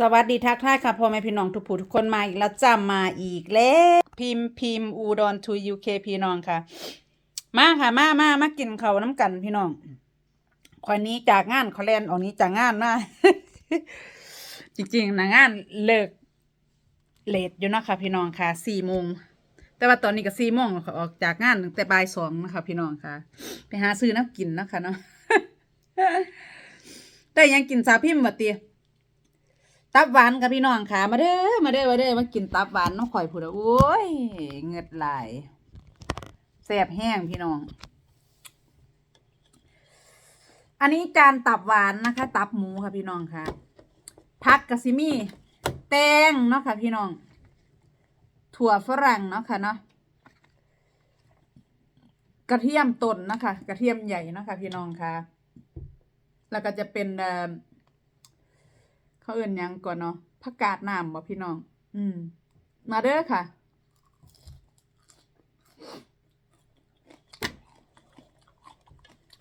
สวัสดีทักทายค่ะพ่อแม่พี่น้องทุกผู้ทุกคนมาอีกแล้วจ้ามาอีกแล้วพิมพ์พิมพ์อูดอนทูยูเคพี่น้องค่ะ มาค่ะมามามากินเขาวน้ำกันพี่น้องคอยนี้จากงานคอแลนออกนี้จากงานนะจริงๆนะงานเลิกเลทอยู่นะคะพี่น้องค่ะสี่โมงแต่ว่าตอนนี้ก็สี่โมงออกจากงานตั้งแต่บ่ายสองนะคะพี่น้องค่ะ ไปหาซื้อน้ำกินนะคะเนาะแต่ยังกินสาพิมพ์มาตี ตับหวานกับพี่น้องค่ะ มาเด้อมาเด้อมาเด้อมากินตับหวานน้องข่อยพูดโอ้ยเงือดไหลายแสบแห้งพี่น้อง อันนี้จานตับหวานนะคะ ตับหมูค่ะพี่น้องค่ะผักกะซิมีแตงเนาะค่ะพี่น้อง ถั่วฝรั่งเนาะค่ะเนาะกระเทียมต้นนะคะ กระเทียมใหญ่เนาะค่ะพี่น้องค่ะ แล้วก็จะเป็นเอ่อ เขาเอื่นยังก่อนเนาะผักกาดน้ำบ่พี่น้อง อืม มาเด้อค่ะ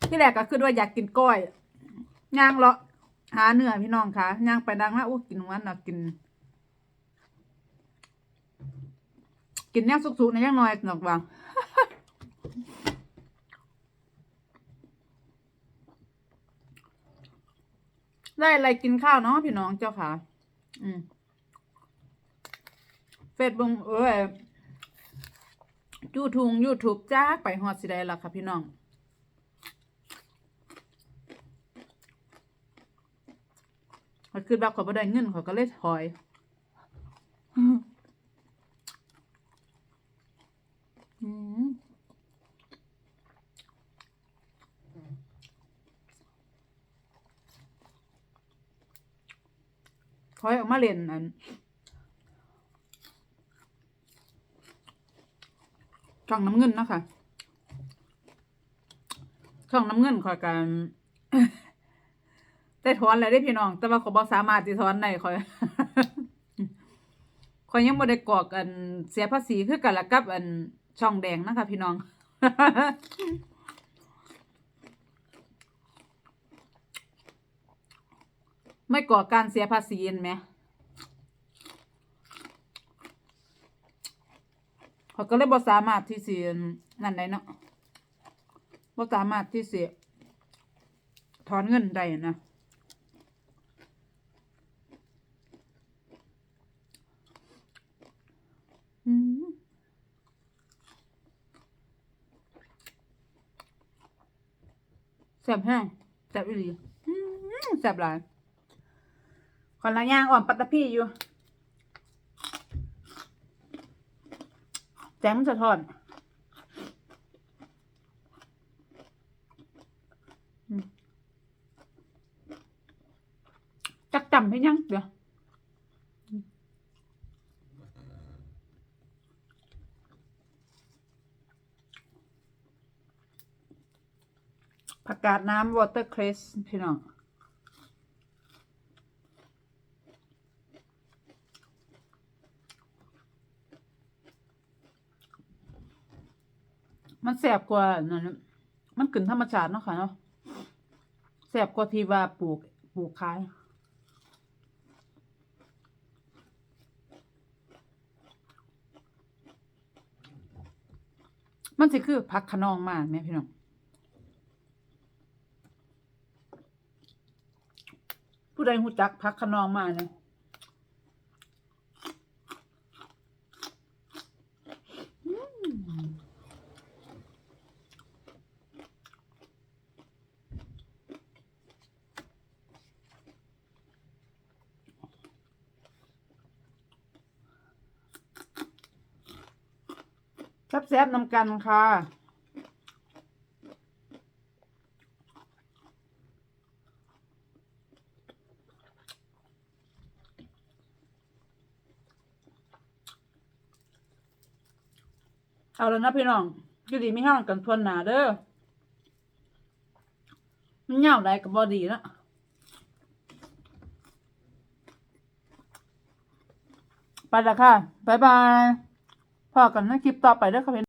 ที่แรกก็คือว่าอยากกินก้อยย่างเลาะหาเนื้อพี่น้องค่ะย่างไปดังแล้วโอ้กินวันเนาะกิน กินแนวสุกๆในย่างน้อยหนอกบาง ได้อะไรกินข้าวเนาะพี่น้องเจ้าค่ะ อืมเฟซบุ๊กเอ้ยยูทูงยูทูบจ้ากไปฮอดสิได้ละค่ะพี่น้องมันคือแบบขอบ่ได้เงินขอก็เลยถอย อืม ถอยออกมาเล่นอันช่องน้ำเงินนะคะช่องน้ำเงินคอยกันได้ถอนแล้วได้พี่น้อง แต่ว่าขาบอกสามารถที่ถอนได้คอยคอยยังบ่ได้กอกอันเสียภาษีคือกันละกับอันช่องแดงนะคะพี่น้อง ไม่ก่อการเสียภาษีเห็นไหมเขาก็เลยบ่สามารถที่สินั่นได้เนาะบ่สามารถที่สิถอนเงินได้นะอืมแซ่บแห้งแซ่บอีหลีอืมแซ่บหลาย คนละย่างอ่อนปัตตพี่อยู่แจงมันจะทอดอืมจักจำให้ยังเดี๋ยวผักกาดน้ำวอเตอร์เครสพี่น้อง มันแสบกว่านั่นน่ะมันกึ่นธรรมชาติเนาะค่ะเนาะแสบกว่าที่ว่าปลูกปลูกขายมันสิคือผักขนองมากแม่พี่น้องผู้ใดหูจักผักขนองมาเนี่ย แซ่บๆนำกันค่ะเอาแล้วนะพี่น้องอยู่ดีไม่ห้างกันทวนหนาเด้อ มันเหงาได้กับบอดีนะไปละค่ะ บ๊ายบาย พอกันในคลิปต่อไปเด้อค่ะ